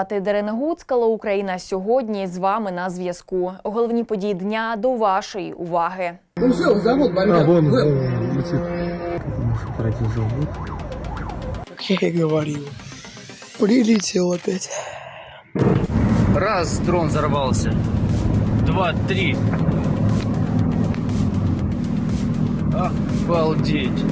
Звати Дарина Гуцкала, Україна сьогодні з вами на зв'язку. Головні події дня до вашої уваги. Завод А, вон. Как я и говорил. Прилетел опять. Раз, дрон взорвался. Два, три. Обалдеть.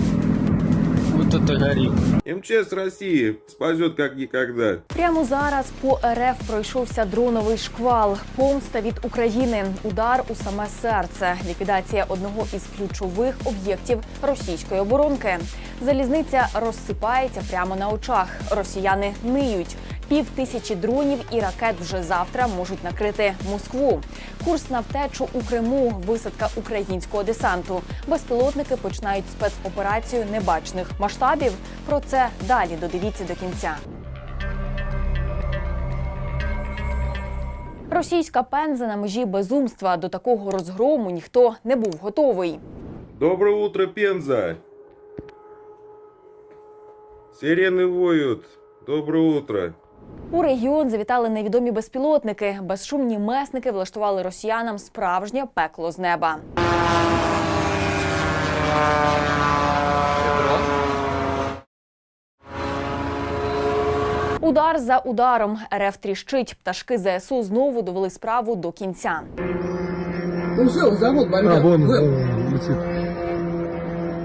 Вот это горит. МЧС России спасет как никогда. Прямо зараз по РФ пройшовся дроновий шквал. Помста від України, удар у саме серце, ліквідація одного із ключових об'єктів російської оборонки. Залізниця розсипається прямо на очах. Росіяни ниють. Пів тисячі дронів і ракет вже завтра можуть накрити Москву. Курс на втечу у Криму, висадка українського десанту. Безпілотники починають спецоперацію небачних масштабів. Про це далі додивіться до кінця. Російська пенза на межі безумства до такого розгрому ніхто не був готовий. Доброе утро, Пенза. Сирены воют. Доброе утро. У регіон завітали невідомі безпілотники. Безшумні месники влаштували росіянам справжнє пекло з неба. Удар за ударом. РФ тріщить. Пташки ЗСУ знову довели справу до кінця. Ну все, завод А, бомбят. вон, вон, вон, летит.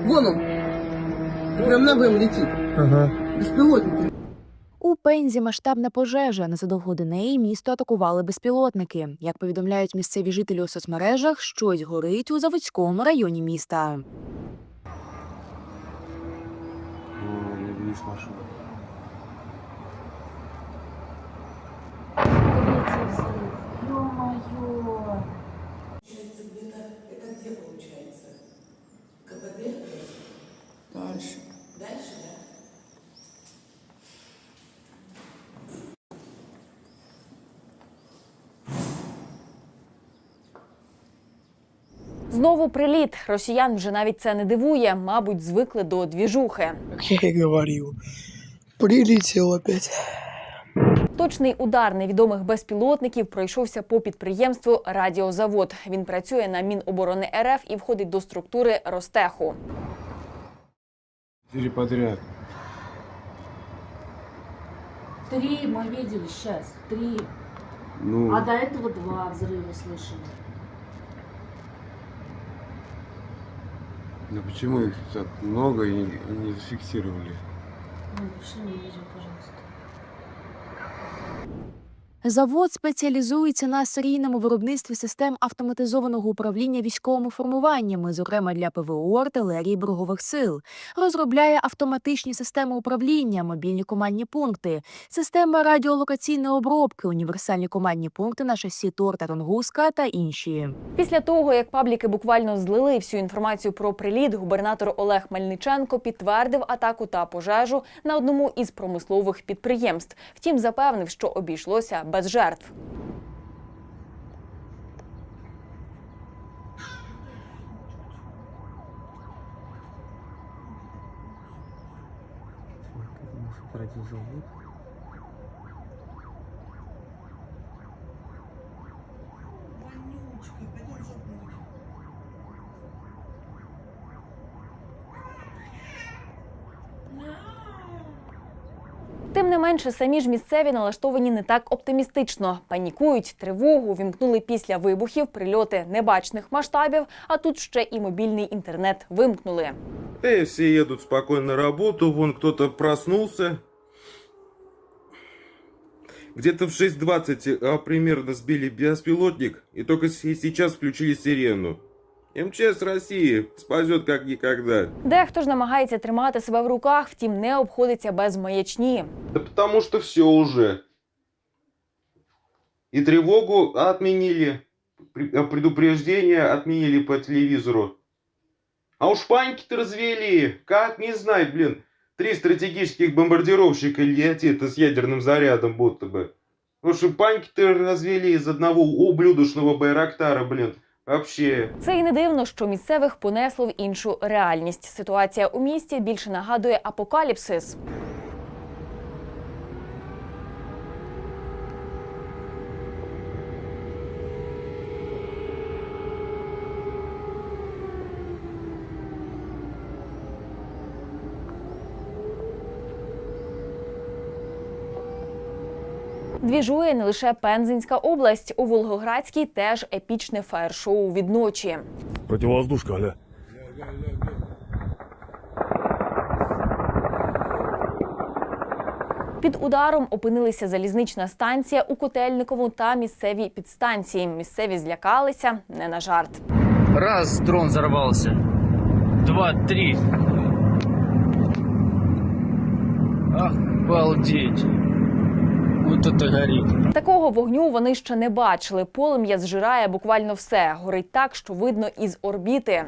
Вон он. Прям на ВМ летит. Ага. Беспилотники. У Пензі масштабна пожежа. Незадовго до неї місто атакували безпілотники. Як повідомляють місцеві жителі у соцмережах, щось горить у заводському районі міста. Дальше. Знову приліт. Росіян вже навіть це не дивує. Мабуть, звикли до двіжухи. Как я и говорил. Прилетел опять. Точний удар невідомих безпілотників пройшовся по підприємству Радіозавод. Він працює на Міноборони РФ і входить до структури Ростеху. Или подряд. Три мы видели сейчас, три. Ну, А до этого два взрыва слышали. Ну почему их так много и не, зафиксировали? Ну, мне видео, пожалуйста. Завод спеціалізується на серійному виробництві систем автоматизованого управління військовими формуваннями, зокрема для ПВО, артилерії, берегових сил. Розробляє автоматичні системи управління, мобільні командні пункти, системи радіолокаційної обробки, універсальні командні пункти на шасі Тор та Тунгуска та інші. Після того, як пабліки буквально злили всю інформацію про приліт, губернатор Олег Мельниченко підтвердив атаку та пожежу на одному із промислових підприємств. Втім, запевнив, що обійшлося без жертв. Радиозавод. Тим не менше, самі ж місцеві налаштовані не так оптимістично. Панікують, тривогу вімкнули після вибухів, прильоти небачних масштабів. А тут ще і мобільний інтернет вимкнули. Э, все едут спокойно на работу, вон кто-то проснулся. Где-то в 6.20 а, примерно сбили беспилотник и только сейчас включили сирену. МЧС России спасет как никогда. Дехто ж намагається тримати себе в руках, втім не обходиться без маячні. Да потому что все уже. И тревогу отменили. При- э, Предупреждение отменили по телевизору. А уж паники-то развели. Как не знать, блин. Три стратегических бомбардировщика летит с ядерным зарядом будто бы. Потому что паники-то развели из одного ублюдочного байрактара, блин. Вообще. Це і не дивно, що місцевих понесло в іншу реальність. Ситуація у місті більше нагадує апокаліпсис. Двіжує не лише Пензенська область. У Волгоградській теж епічне фаєр-шоу відночі. Противовоздушка, гля. Під ударом опинилися залізнична станція у Котельникову та місцеві підстанції. Місцеві злякалися не на жарт. Раз, дрон взорвался. Два, три. Обалдеть. Вот это горит. Такого вогню вони ще не бачили. Полум'я зжирає буквально все. Горить так, що видно із орбіти.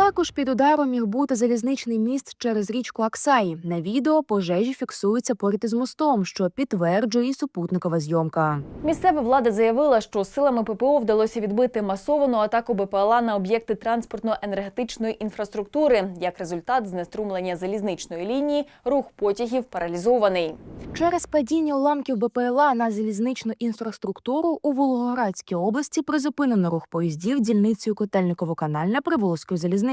Також під ударом міг бути залізничний міст через річку Аксай. На відео пожежі фіксуються поряд із мостом, що підтверджує і супутникова зйомка. Місцева влада заявила, що силами ППО вдалося відбити масовану атаку БПЛА на об'єкти транспортно-енергетичної інфраструктури. Як результат знеструмлення залізничної лінії, рух потягів паралізований. Через падіння уламків БПЛА на залізничну інфраструктуру у Волгоградській області призупинено рух поїздів дільницею Котельниково-Канальна Приволзької залізниці.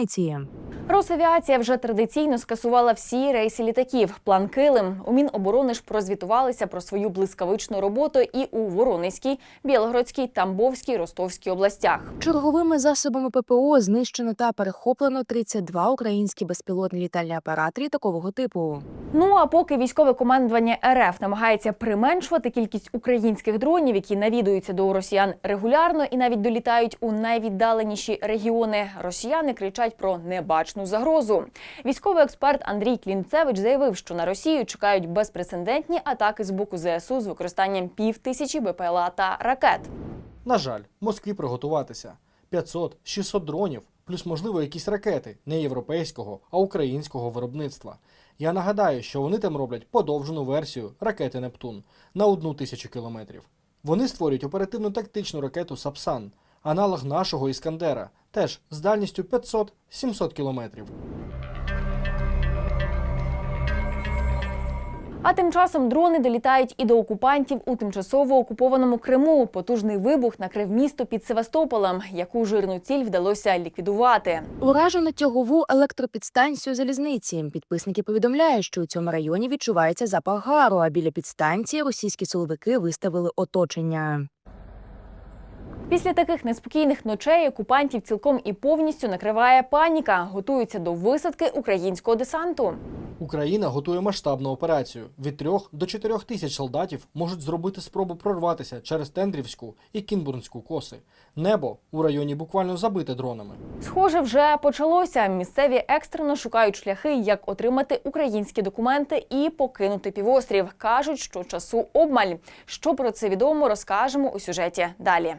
Росавіація вже традиційно скасувала всі рейси літаків. План Килим. У Міноборони ж прозвітувалися про свою блискавичну роботу і у Воронезькій, Білогородській, Тамбовській, Ростовській областях. Черговими засобами ППО знищено та перехоплено 32 українські безпілотні літальні апарати літакового типу. Ну а поки військове командування РФ намагається применшувати кількість українських дронів, які навідуються до росіян регулярно і навіть долітають у найвіддаленіші регіони. Росіяни кричать про небачну загрозу. Військовий експерт Андрій Клінцевич заявив, що на Росію чекають безпрецедентні атаки з боку ЗСУ з використанням півтисячі БПЛА та ракет. На жаль, Москві приготуватися 500-600 дронів, плюс можливо якісь ракети не європейського, а українського виробництва. Я нагадаю, що вони там роблять подовжену версію ракети Нептун на одну тисячу кілометрів. Вони створюють оперативно-тактичну ракету Сапсан, аналог нашого Іскандера, теж з дальністю 500-700 кілометрів. А тим часом дрони долітають і до окупантів у тимчасово окупованому Криму. Потужний вибух накрив місто під Севастополем, яку жирну ціль вдалося ліквідувати. Уражено тягову електропідстанцію залізниці. Підписники повідомляють, що у цьому районі відчувається запах гару, а біля підстанції російські силовики виставили оточення. Після таких неспокійних ночей окупантів цілком і повністю накриває паніка. Готуються до висадки українського десанту. Україна готує масштабну операцію. Від 3 до 4 тисяч солдатів можуть зробити спробу прорватися через Тендрівську і Кінбурнську коси. Небо у районі буквально забите дронами. Схоже, вже почалося. Місцеві екстрено шукають шляхи, як отримати українські документи і покинути півострів. кажуть, що часу обмаль. Що про це відомо, розкажемо у сюжеті далі.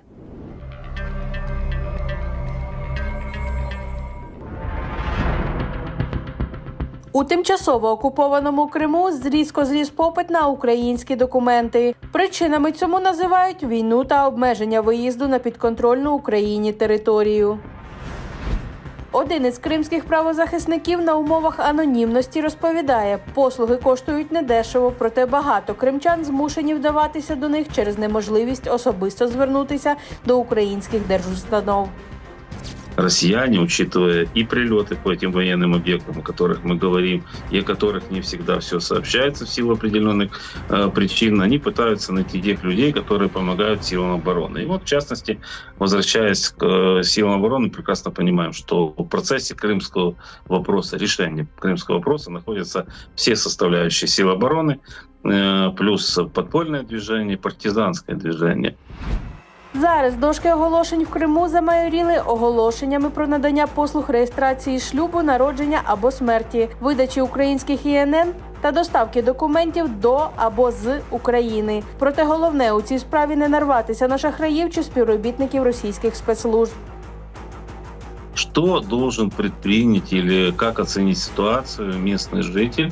У тимчасово окупованому Криму зрізко зріс попит на українські документи. Причинами цьому називають війну та обмеження виїзду на підконтрольну Україні територію. Один із кримських правозахисників на умовах анонімності розповідає, послуги коштують недешево, проте багато кримчан змушені вдаватися до них через неможливість особисто звернутися до українських держустанов. Россияне, учитывая и прилеты по этим военным объектам, о которых мы говорим, и о которых не всегда все сообщается в силу определенных э, причин, они пытаются найти тех людей, которые помогают силам обороны. И вот, в частности, возвращаясь к э, силам обороны, прекрасно понимаем, что в процессе крымского вопроса, решения крымского вопроса находятся все составляющие сил обороны, э, плюс подпольное движение, партизанское движение. Зараз дошки оголошень в Криму замайоріли оголошеннями про надання послуг реєстрації шлюбу, народження або смерті, видачі українських ІНН та доставки документів до або з України. Проте головне у цій справі не нарватися на шахраїв чи співробітників російських спецслужб. Что должен предпринять или как оценить ситуацию местный житель,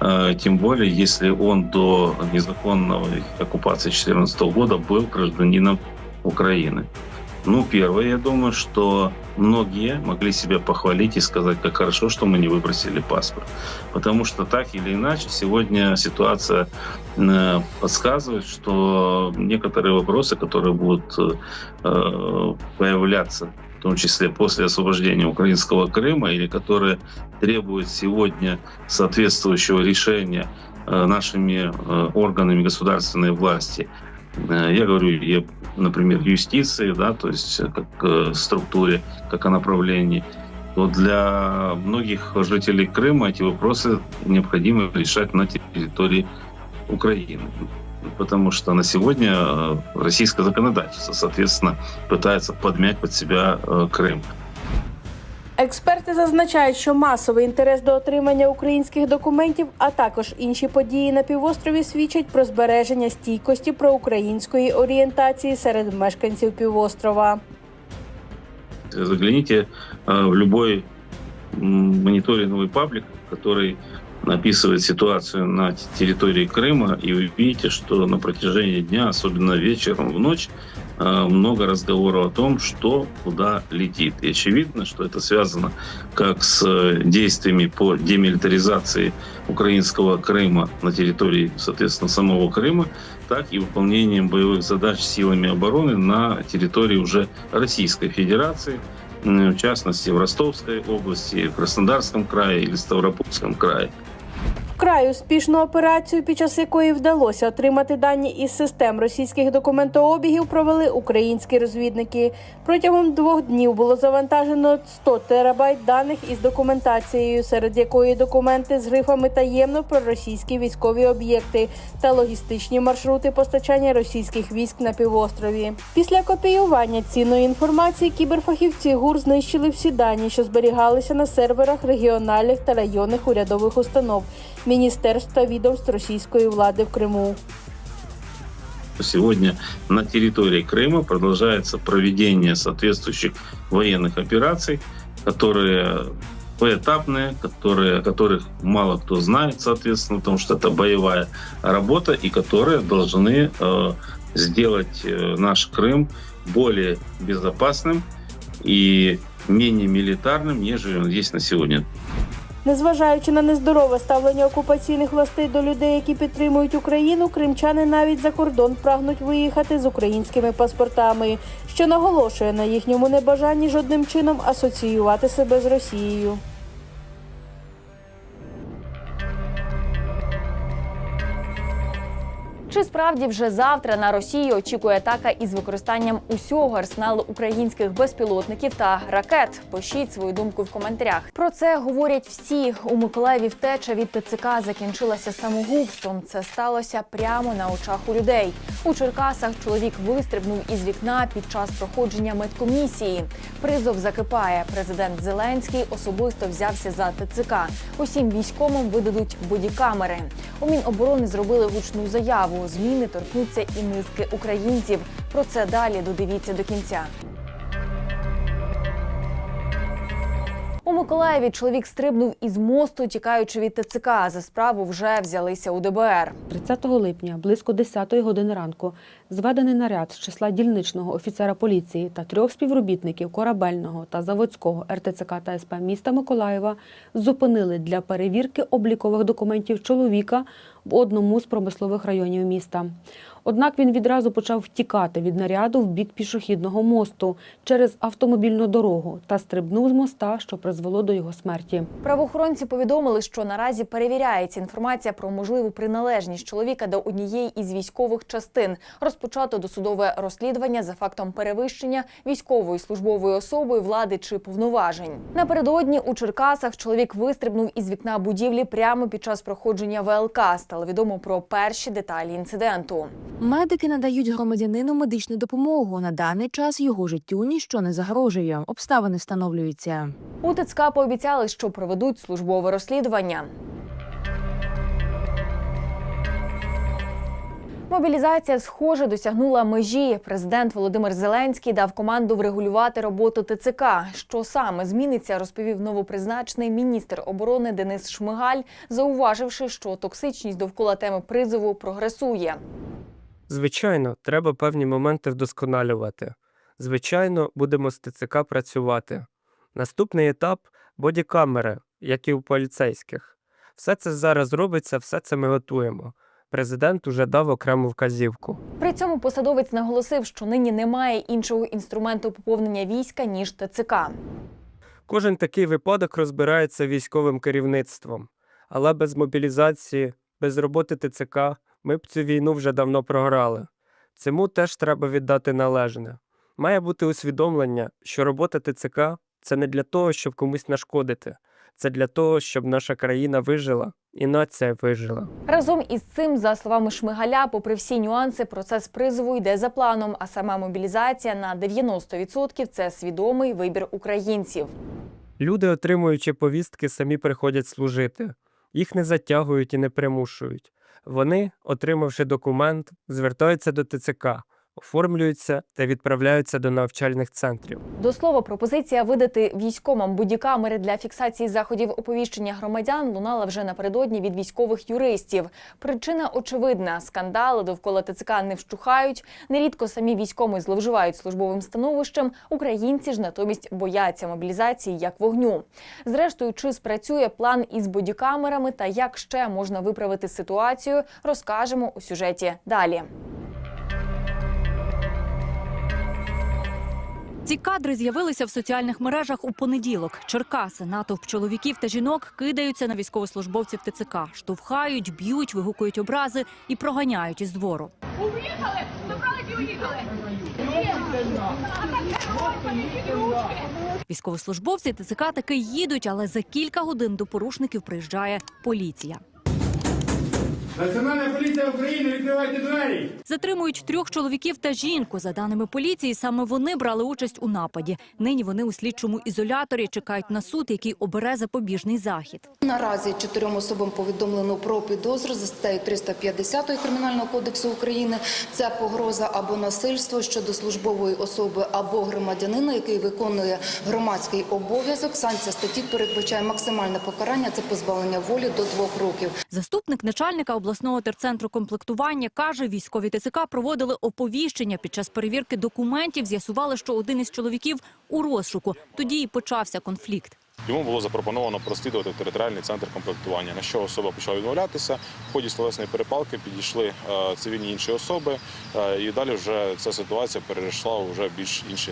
э, тем более если он до незаконной оккупации 2014 года был гражданином Украины. Ну, первое, я думаю, что многие могли себя похвалить и сказать, как хорошо, что мы не выбросили паспорт. Потому что так или иначе сегодня ситуация э, подсказывает, что некоторые вопросы, которые будут э, появляться в том числе после освобождения украинского Крыма, или которые требуют сегодня соответствующего решения э, нашими органами государственной власти. Э, Я говорю, я, например, юстиции, да, то есть э, как э, структуре, как о направлении. То для многих жителей Крыма эти вопросы необходимо решать на территории Украины. Потому что на сегодня российское законодательство, соответственно, пытается подмять под себя Крым. Експерти зазначають, що масовий інтерес до отримання українських документів, а також інші події на півострові свідчать про збереження стійкості проукраїнської орієнтації серед мешканців півострова. Загляните э, в любой м, мониторинговый паблик, который описывает ситуацию на т- территории Крыма, и вы видите, что на протяжении дня, особенно вечером, в ночь, э, много разговоров о том, что куда летит. И очевидно, что это связано как с э, действиями по демилитаризации украинского Крыма на территории, соответственно, самого Крыма, так и выполнением боевых задач силами обороны на территории уже Российской Федерации, в частности в Ростовской области, в Краснодарском крае или Ставропольском крае. Вкрай успішну операцію, під час якої вдалося отримати дані із систем російських документообігів, провели українські розвідники. Протягом двох днів було завантажено 100 терабайт даних із документацією, серед якої документи з грифами таємно про російські військові об'єкти та логістичні маршрути постачання російських військ на півострові. Після копіювання цінної інформації кіберфахівці ГУР знищили всі дані, що зберігалися на серверах регіональних та районних урядових установ, міністерств та відомств російської влади в Криму. Сегодня на территории Крыма продолжается проведение соответствующих военных операций, которые поэтапные, которые, о которых мало кто знает, соответственно, потому что это боевая работа, и которые должны э, сделать э, наш Крым более безопасным и менее милитарным, нежели он есть на сегодня. Незважаючи на нездорове ставлення окупаційних властей до людей, які підтримують Україну, кримчани навіть за кордон прагнуть виїхати з українськими паспортами, що наголошує на їхньому небажанні жодним чином асоціювати себе з Росією. Чи справді вже завтра на Росію очікує атака із використанням усього арсеналу українських безпілотників та ракет? Пишіть свою думку в коментарях. Про це говорять всі. У Миколаєві втеча від ТЦК закінчилася самогубством. Це сталося прямо на очах у людей. У Черкасах чоловік вистрибнув із вікна під час проходження медкомісії. Призов закипає. Президент Зеленський особисто взявся за ТЦК. Усім військовим видадуть бодікамери. У Міноборони зробили гучну заяву. Зміни торкнуться і низки українців. Про це далі додивіться до кінця. У Миколаєві чоловік стрибнув із мосту, тікаючи від ТЦК. За справу вже взялися у ДБР. 30 липня, близько 10 години ранку, зведений наряд з числа дільничного офіцера поліції та трьох співробітників корабельного та заводського РТЦК та СП міста Миколаєва зупинили для перевірки облікових документів чоловіка в одному з промислових районів міста. Однак він відразу почав втікати від наряду в бік пішохідного мосту через автомобільну дорогу та стрибнув з моста, що призвело до його смерті. Правоохоронці повідомили, що наразі перевіряється інформація про можливу приналежність чоловіка до однієї із військових частин. Розпочато досудове розслідування за фактом перевищення військовою службовою особою влади чи повноважень. Напередодні у Черкасах чоловік вистрибнув із вікна будівлі прямо під час проходження ВЛК. Стало відомо про перші деталі інциденту. Медики надають громадянину медичну допомогу. На даний час його життю ніщо не загрожує. Обставини встановлюються. У ТЦК пообіцяли, що проведуть службове розслідування. Мобілізація, схоже, досягнула межі. Президент Володимир Зеленський дав команду врегулювати роботу ТЦК. Що саме зміниться, розповів новопризначений міністр оборони Денис Шмигаль, зауваживши, що токсичність довкола теми призову прогресує. Звичайно, треба певні моменти вдосконалювати. Звичайно, будемо з ТЦК працювати. Наступний етап бодікамери, як і у поліцейських. Все це зараз робиться, все це ми готуємо. Президент уже дав окрему вказівку. При цьому посадовець наголосив, що нині немає іншого інструменту поповнення війська ніж ТЦК. Кожен такий випадок розбирається військовим керівництвом, але без мобілізації, без роботи ТЦК ми б цю війну вже давно програли. Цьому теж треба віддати належне. Має бути усвідомлення, що робота ТЦК це не для того, щоб комусь нашкодити, це для того, щоб наша країна вижила і нація вижила. Разом із цим, за словами Шмигаля, попри всі нюанси, процес призову йде за планом, а сама мобілізація на 90% – це свідомий вибір українців. Люди, отримуючи повістки, самі приходять служити. Їх не затягують і не примушують. Вони, отримавши документ, звертаються до ТЦК, оформлюються та відправляються до навчальних центрів. До слова, пропозиція видати військомам будікамери для фіксації заходів оповіщення громадян лунала вже напередодні від військових юристів. Причина очевидна: скандали довкола ТЦК не вщухають. Нерідко самі військоми зловживають службовим становищем. Українці ж натомість бояться мобілізації як вогню. Зрештою, чи спрацює план із бодікамерами та як ще можна виправити ситуацію, розкажемо у сюжеті далі. Ці кадри з'явилися в соціальних мережах у понеділок. Черкаси, натовп чоловіків та жінок кидаються на військовослужбовців ТЦК, штовхають, б'ють, вигукують образи і проганяють із двору. Уїхали! Забрались і уїхали! Військовослужбовці ТЦК таки їдуть, але за кілька годин до порушників приїжджає поліція. Національна поліція України, відкривайте двері! Затримують трьох чоловіків та жінку. За даними поліції, саме вони брали участь у нападі. Нині вони у слідчому ізоляторі чекають на суд, який обере запобіжний захід. Наразі чотирьом особам повідомлено про підозру за статтею 350 Кримінального кодексу України. Це погроза або насильство щодо службової особи або громадянина, який виконує громадський обов'язок. Санкція статті передбачає максимальне покарання – це позбавлення волі до двох років. Заступник начальника обласного терцентру комплектування каже, військові ТЦК проводили оповіщення. Під час перевірки документів з'ясували, що один із чоловіків у розшуку. Тоді і почався конфлікт. Йому було запропоновано прослідувати територіальний центр комплектування, на що особа почала відмовлятися. В ході словесної перепалки підійшли е, цивільні інші особи, е, і далі вже ця ситуація перейшла вже більш інші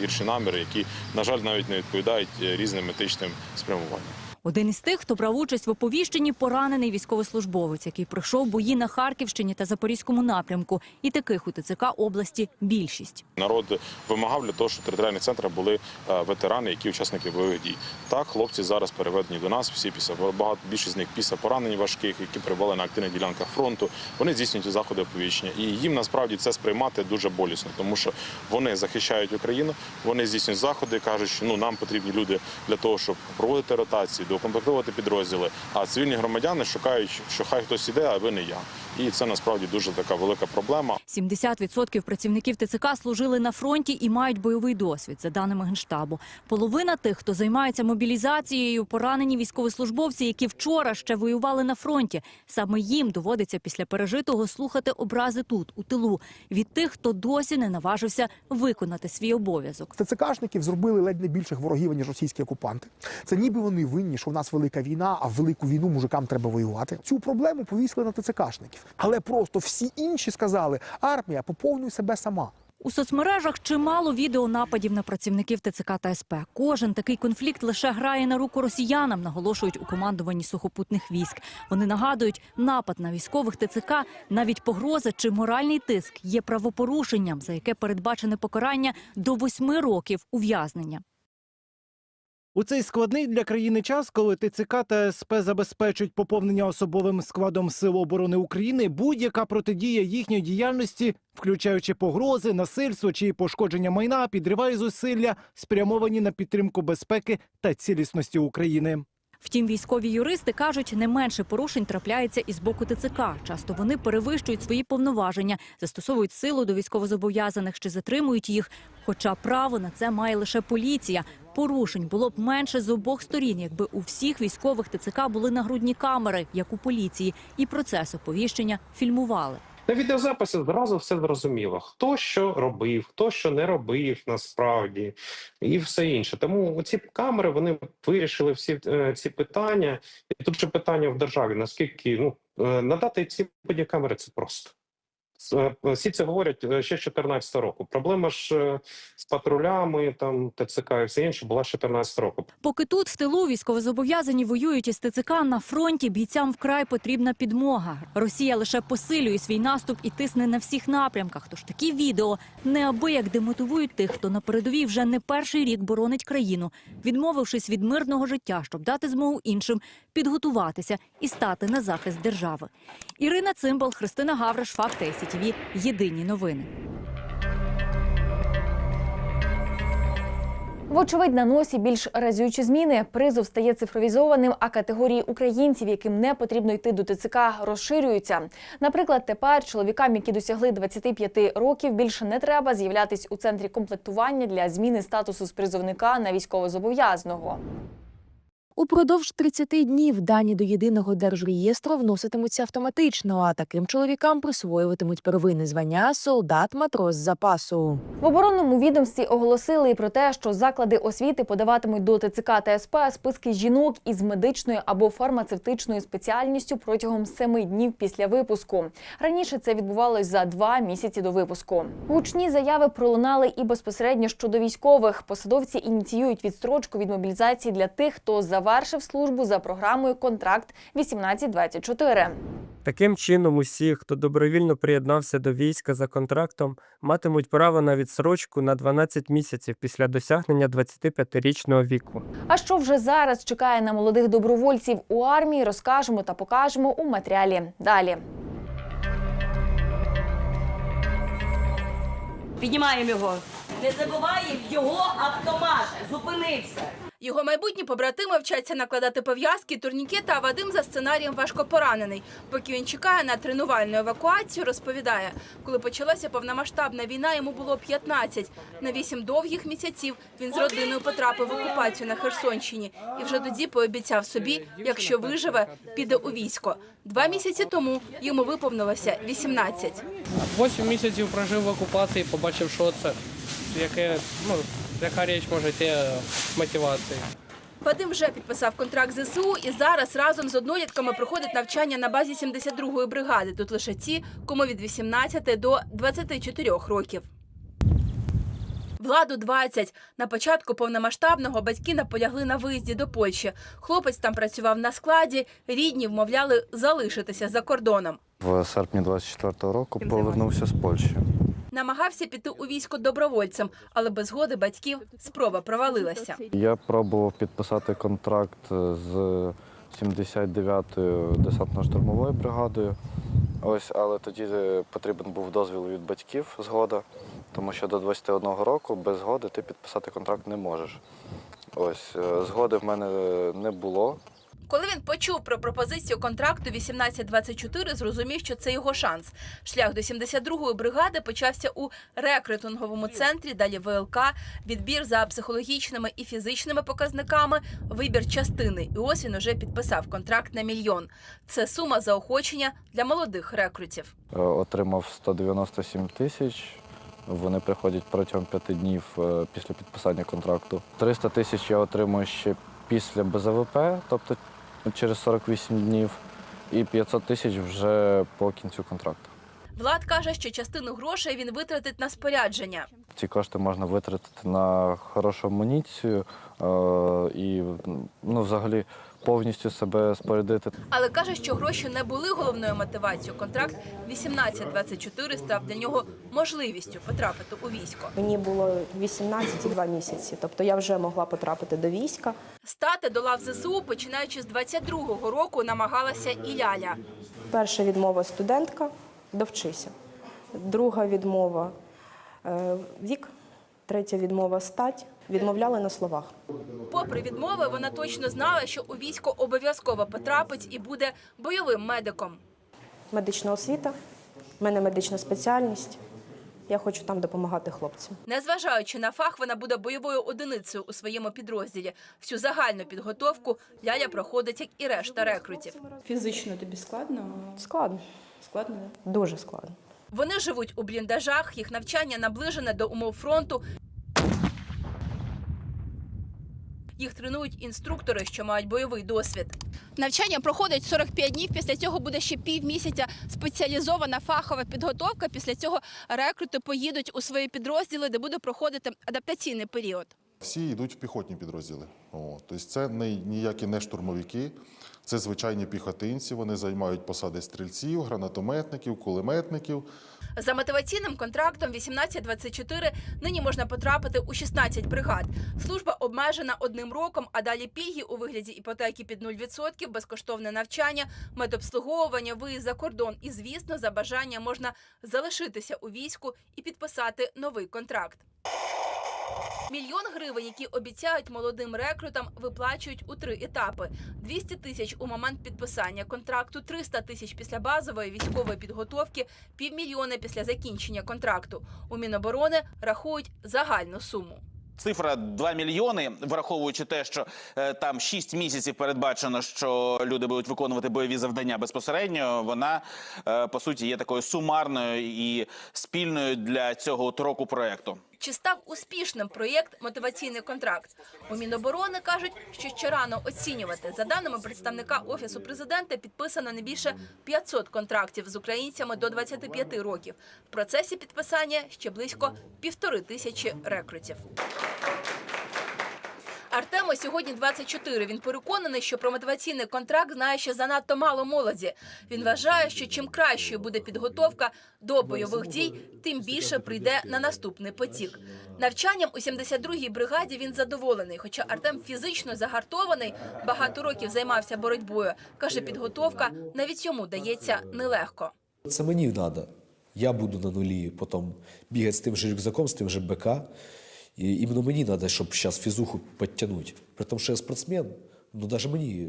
гірші наміри, які, на жаль, навіть не відповідають е, різним етичним спрямуванням. Один із тих, хто брав участь в оповіщенні, поранений військовослужбовець, який пройшов бої на Харківщині та Запорізькому напрямку. І таких у ТЦК області більшість. Народ вимагав для того, щоб в територіальних центрах були е, ветерани, які учасники бойових дій. Так, хлопці зараз переведені до нас. Всі після багато більшість з них після поранень важких, які перебували на активних ділянках фронту. Вони здійснюють заходи оповіщення, і їм насправді це сприймати дуже болісно, тому що вони захищають Україну, вони здійснюють заходи, кажуть, що ну нам потрібні люди для того, щоб проводити ротації, доукомплектовувати підрозділи. А цивільні громадяни шукають, що хай хтось іде, а ви не я. І це насправді дуже така велика проблема. 70% працівників ТЦК служили на фронті і мають бойовий досвід, за даними Генштабу. Половина тих, хто займається мобілізацією, поранені військовослужбовці, які вчора ще воювали на фронті. Саме їм доводиться після пережитого слухати образи тут, у тилу, від тих, хто досі не наважився виконати свій обов'язок. ТЦКшників зробили ледь не більших ворогів, ніж російські окупанти. Це ніби вони винні, що в нас велика війна, а в велику війну мужикам треба воювати. Цю проблему повісили на ТЦКшників. Але просто всі інші сказали: армія, поповнюй себе сама. У соцмережах чимало відео нападів на працівників ТЦК та СП. Кожен такий конфлікт лише грає на руку росіянам, наголошують у командуванні сухопутних військ. Вони нагадують, напад на військових ТЦК, навіть погроза чи моральний тиск є правопорушенням, за яке передбачене покарання до восьми років ув'язнення. У цей складний для країни час, коли ТЦК та СП забезпечують поповнення особовим складом Сил оборони України, будь-яка протидія їхньої діяльності, включаючи погрози, насильство чи пошкодження майна, підриває зусилля, спрямовані на підтримку безпеки та цілісності України. Втім, військові юристи кажуть, не менше порушень трапляється і з боку ТЦК. Часто вони перевищують свої повноваження, застосовують силу до військовозобов'язаних чи затримують їх. Хоча право на це має лише поліція. Порушень було б менше з обох сторін, якби у всіх військових ТЦК були нагрудні камери, як у поліції, і процес оповіщення фільмували. На відеозаписі зразу все зрозуміло, хто що робив, хто що не робив насправді, і все інше. Тому ці камери вони вирішили всі е, ці питання. І тут же питання в державі: наскільки ну е, надати ці бодікамери це просто. С- е, Всі це говорять е, ще з 2014 року. Проблема ж е, з патрулями, там ТЦК і все інше була з 2014 року. Поки тут в тилу військовозобов'язані воюють із ТЦК на фронті, бійцям вкрай потрібна підмога. Росія лише посилює свій наступ і тисне на всіх напрямках. Тож такі відео неабияк демотивують тих, хто на передовій вже не перший рік боронить країну, відмовившись від мирного життя, щоб дати змогу іншим підготуватися і стати на захист держави. Ірина Цимбал, Христина Гавриш, Факти СІТВ. Єдині новини. Вочевидь, на носі більш разючі зміни. Призов стає цифровізованим, а категорії українців, яким не потрібно йти до ТЦК, розширюються. Наприклад, тепер чоловікам, які досягли 25 років, більше не треба з'являтись у центрі комплектування для зміни статусу з призовника на військовозобов'язаного. Упродовж 30 днів дані до єдиного держреєстру вноситимуться автоматично, а таким чоловікам присвоюватимуть первинне звання солдат матрос запасу. В оборонному відомстві оголосили і про те, що заклади освіти подаватимуть до ТЦК та СП списки жінок із медичною або фармацевтичною спеціальністю протягом семи днів після випуску. Раніше це відбувалось за два місяці до випуску. Гучні заяви пролунали і безпосередньо щодо військових. Посадовці ініціюють відстрочку від мобілізації для тих, хто завершив службу за програмою Контракт 1824 Таким чином, усі, хто добровільно приєднався до війська за контрактом, матимуть право на відсрочку на 12 місяців після досягнення 25-річного віку. А що вже зараз чекає на молодих добровольців у армії, розкажемо та покажемо у матеріалі. Далі. Піднімаємо його. Не забуваємо його автомат. Зупинився. Його майбутні побратими вчаться накладати пов'язки, турнікети, а Вадим за сценарієм важко поранений. Поки він чекає на тренувальну евакуацію, розповідає, коли почалася повномасштабна війна, йому було 15. На 8 довгих місяців він з родиною потрапив в окупацію на Херсонщині і вже тоді пообіцяв собі, якщо виживе, піде у військо. Два місяці тому йому виповнилося 18. Восім місяців прожив в окупації, побачив, що це, яке, ну, яка річ може йти мотивації. Вадим вже підписав контракт з ЗСУ і зараз разом з однолітками проходить навчання на базі 72-ї бригади. Тут лише ті, кому від 18 до 24 років. Владу 20. На початку повномасштабного батьки наполягли на виїзді до Польщі. Хлопець там працював на складі, рідні вмовляли залишитися за кордоном. В серпні 24-го року повернувся з Польщі. Намагався піти у військо добровольцем, але без згоди батьків спроба провалилася. Я пробував підписати контракт з 79-ю десантно-штурмовою бригадою. Ось, але тоді е, потрібен був дозвіл від батьків, згода, тому що до 21 року без згоди ти підписати контракт не можеш. Ось, е, згоди в мене не було. Коли він почув про пропозицію контракту 1824, зрозумів, що це його шанс. Шлях до 72-ї бригади почався у рекрутинговому центрі, далі ВЛК, відбір за психологічними і фізичними показниками, вибір частини. І ось він уже підписав контракт на мільйон. Це сума заохочення для молодих рекрутів. Е, Отримав 197 тисяч. Вони приходять протягом п'яти днів е, після підписання контракту. 300 тисяч я отримую ще після БЗВП, тобто через 48 днів, і 500 тисяч вже по кінцю контракту. Влад каже, що частину грошей він витратить на спорядження. Ці кошти можна витратити на хорошу амуніцію е, і ну, взагалі повністю себе спорядити. Але каже, що гроші не були головною мотивацією. Контракт 1824 став для нього можливістю потрапити у військо. Мені було 18 і 2 місяці, тобто я вже могла потрапити до війська. Стати до лав ЗСУ, починаючи з 22-го року, намагалася і Ляля. Перша відмова студентка довчися. Друга відмова е, вік, третя відмова стать. Відмовляли на словах. Попри відмови, вона точно знала, що у військо обов'язково потрапить і буде бойовим медиком. Медична освіта, в мене медична спеціальність. Я хочу там допомагати хлопцям. Незважаючи на фах, вона буде бойовою одиницею у своєму підрозділі. Всю загальну підготовку Ляля проходить, як і решта рекрутів. Фізично тобі складно? Складно. Складно? Дуже складно. Вони живуть у бліндажах, їх навчання наближене до умов фронту. Їх тренують інструктори, що мають бойовий досвід. Навчання проходить 45 днів. Після цього буде ще півмісяця спеціалізована фахова підготовка. Після цього рекрути поїдуть у свої підрозділи, де буде проходити адаптаційний період. Всі йдуть в піхотні підрозділи. О, тобто це не, ніякі не штурмовики, це звичайні піхотинці. Вони займають посади стрільців, гранатометників, кулеметників. За мотиваційним контрактом 18-24 нині можна потрапити у 16 бригад. Служба обмежена одним роком, а далі пільги у вигляді іпотеки під 0%, безкоштовне навчання, медобслуговування, виїзд за кордон. І, звісно, за бажання можна залишитися у війську і підписати новий контракт. Мільйон гривень, які обіцяють молодим рекрутам, виплачують у три етапи: 200 тисяч у момент підписання контракту, 300 тисяч після базової військової підготовки, півмільйона після закінчення контракту. У Міноборони рахують загальну суму. Цифра 2 мільйони, враховуючи те, що е, там 6 місяців передбачено, що люди будуть виконувати бойові завдання безпосередньо. Вона е, по суті є такою сумарною і спільною для цього року проекту. Чи став успішним проєкт мотиваційний контракт? У Міноборони кажуть, що ще рано оцінювати. За даними представника офісу президента, підписано не більше 500 контрактів з українцями до 25 років. В процесі підписання ще близько півтори тисячі рекрутів. Артему сьогодні 24. Він переконаний, що про мотиваційний контракт знає ще занадто мало молоді. Він вважає, що чим кращою буде підготовка до бойових дій, тим більше прийде на наступний потік. Навчанням у 72-й бригаді він задоволений. Хоча Артем фізично загартований, багато років займався боротьбою. каже, підготовка навіть йому дається нелегко. Це мені треба. Я буду на нулі, потім бігати з тим же рюкзаком, з тим же БК. І іменно мені треба, щоб зараз фізуху підтягнути. При тому, що я спортсмен, ну навіть мені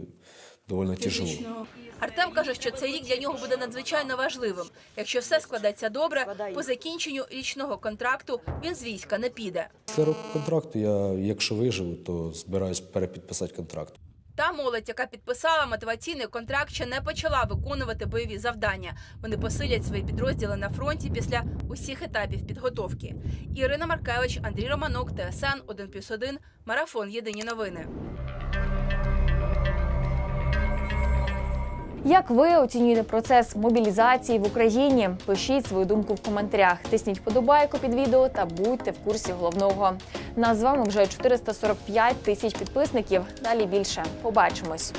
доволі тяжело. Артем каже, що цей рік для нього буде надзвичайно важливим. Якщо все складеться добре, по закінченню річного контракту він з війська не піде. Після року контракту я, якщо виживу, то збираюсь перепідписати контракт. Та молодь, яка підписала мотиваційний контракт, ще не почала виконувати бойові завдання. Вони посилять свої підрозділи на фронті після усіх етапів підготовки. Ірина Маркевич, Андрій Романок, ТСН 1+,1, Марафон. Єдині новини. Як ви оцінюєте процес мобілізації в Україні? Пишіть свою думку в коментарях. Тисніть вподобайку під відео та будьте в курсі головного. Нас з вами вже 445 тисяч підписників. Далі більше. Побачимось.